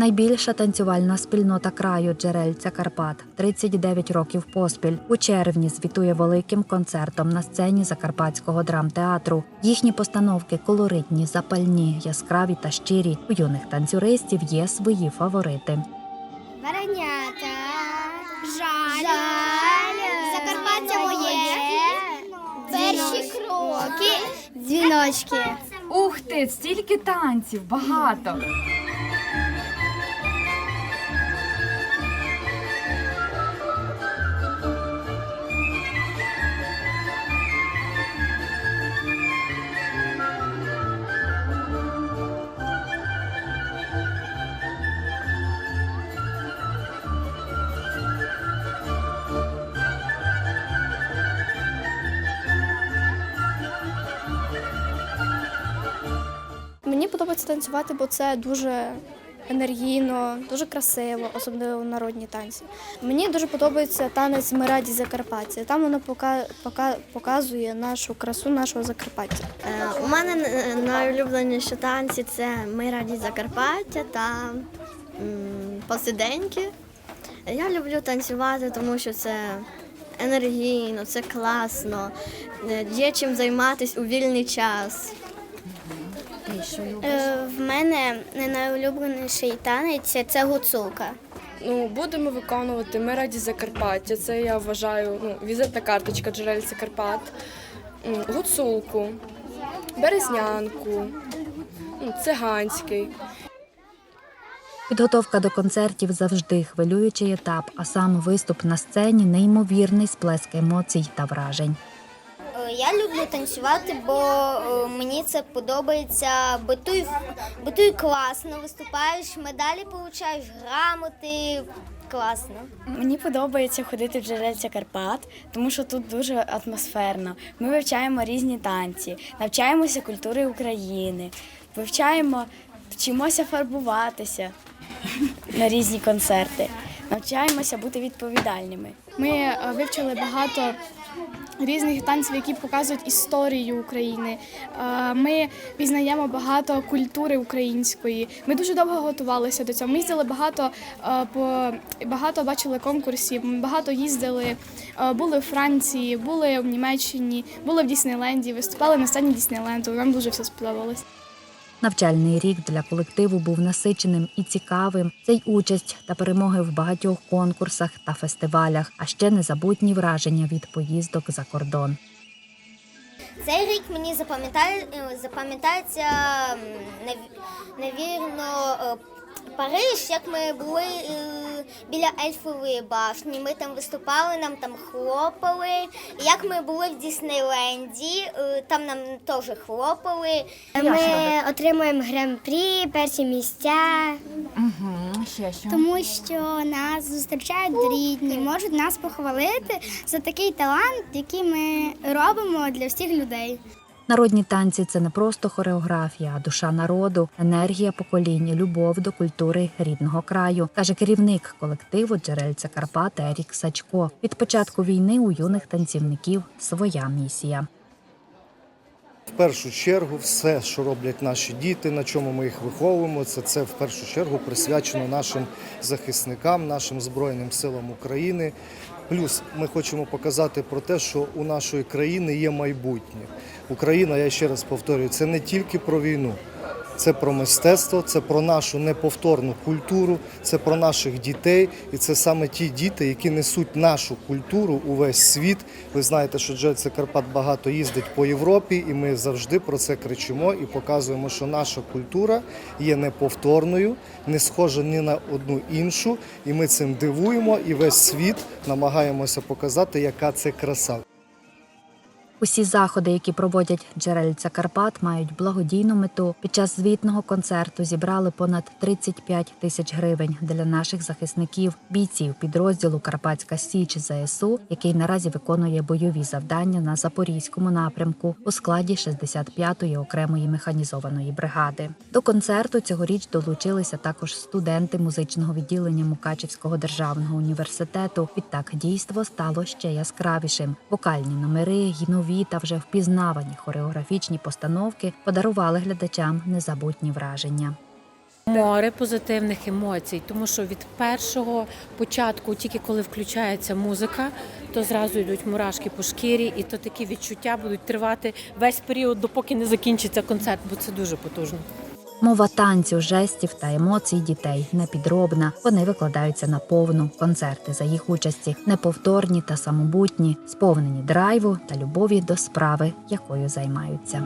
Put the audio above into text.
Найбільша танцювальна спільнота краю Джерельця Карпат 39 років поспіль. У червні звітує великим концертом на сцені Закарпатського драмтеатру. Їхні постановки колоритні, запальні, яскраві та щирі. У юних танцюристів є свої фаворити. Варенята, жаль, жаль, Закарпаття моє, перші кроки, дзвіночки. Ух ти, стільки танців, багато. Подобається танцювати, бо це дуже енергійно, дуже красиво, особливо народні танці. Мені дуже подобається танець Ми раді Закарпаття. Там воно пока, пока, показує нашу красу нашого Закарпаття. Е, У мене найулюбленіші танці це Ми Закарпаття та посиденьки. Я люблю танцювати, тому що це енергійно, це класно, е, є чим займатися у вільний час. Е, В мене найулюбленіший танець це гуцулка. Ну, будемо виконувати ми раді Закарпаття. Це я вважаю ну, візитна карточка джерельця Карпат, гуцулку, березнянку, циганський. Підготовка до концертів завжди хвилюючий етап, а сам виступ на сцені неймовірний сплеск емоцій та вражень. Я люблю танцювати, бо е, мені це подобається. Битуй, битуй класно, виступаєш, медалі получаєш, грамоти. Класно. Мені подобається ходити в джерельця Карпат, тому що тут дуже атмосферно. Ми вивчаємо різні танці, навчаємося культури України, вивчаємо, вчимося фарбуватися на різні концерти, навчаємося бути відповідальними. Ми е, вивчили багато різних танців, які показують історію України. Е, Ми пізнаємо багато культури української. Ми дуже довго готувалися до цього. Ми їздили багато е, по багато бачили конкурсів, ми багато їздили, е, були в Франції, були в Німеччині, були в Діснейленді, виступали на сцені Діснейленду. Нам дуже все сподобалось. Навчальний рік для колективу був насиченим і цікавим. Це й участь та перемоги в багатьох конкурсах та фестивалях, а ще незабутні враження від поїздок за кордон. Цей рік мені е, запам'ятається навірно е, Париж, як ми були е, біля Ельфової башні. Ми там виступали, нам там хлопали. Як ми були в Діснейленді, е, там нам теж хлопали. Ми отримуємо гран-прі, перші місця. Угу, ще що. Тому що нас зустрічають рідні, можуть нас похвалити за такий талант, який ми робимо для всіх людей. Народні танці це не просто хореографія, а душа народу, енергія покоління, любов до культури рідного краю, каже керівник колективу Джерельця Карпат Ерік Сачко. Від початку війни у юних танцівників своя місія. Першу чергу, все, що роблять наші діти, на чому ми їх виховуємо, це, це в першу чергу присвячено нашим захисникам, нашим Збройним силам України. Плюс ми хочемо показати про те, що у нашої країни є майбутнє. Україна, я ще раз повторюю, це не тільки про війну. Це про мистецтво, це про нашу неповторну культуру, це про наших дітей, і це саме ті діти, які несуть нашу культуру у весь світ. Ви знаєте, що Джельце Карпат багато їздить по Європі, і ми завжди про це кричимо і показуємо, що наша культура є неповторною, не схожа ні на одну іншу, і ми цим дивуємо, і весь світ намагаємося показати, яка це краса. Усі заходи, які проводять джерельця Карпат, мають благодійну мету. Під час звітного концерту зібрали понад 35 тисяч гривень для наших захисників, бійців підрозділу Карпатська Січ ЗСУ, який наразі виконує бойові завдання на запорізькому напрямку у складі 65-ї окремої механізованої бригади. До концерту цьогоріч долучилися також студенти музичного відділення Мукачівського державного університету. Відтак дійство стало ще яскравішим. Вокальні номери, й нові та вже впізнавані хореографічні постановки подарували глядачам незабутні враження. море позитивних емоцій, тому що від першого початку, тільки коли включається музика, то зразу йдуть мурашки по шкірі, і то такі відчуття будуть тривати весь період, допоки не закінчиться концерт, бо це дуже потужно. Мова танцю, жестів та емоцій дітей непідробна. Вони викладаються на повну. Концерти за їх участі неповторні та самобутні, сповнені драйву та любові до справи, якою займаються.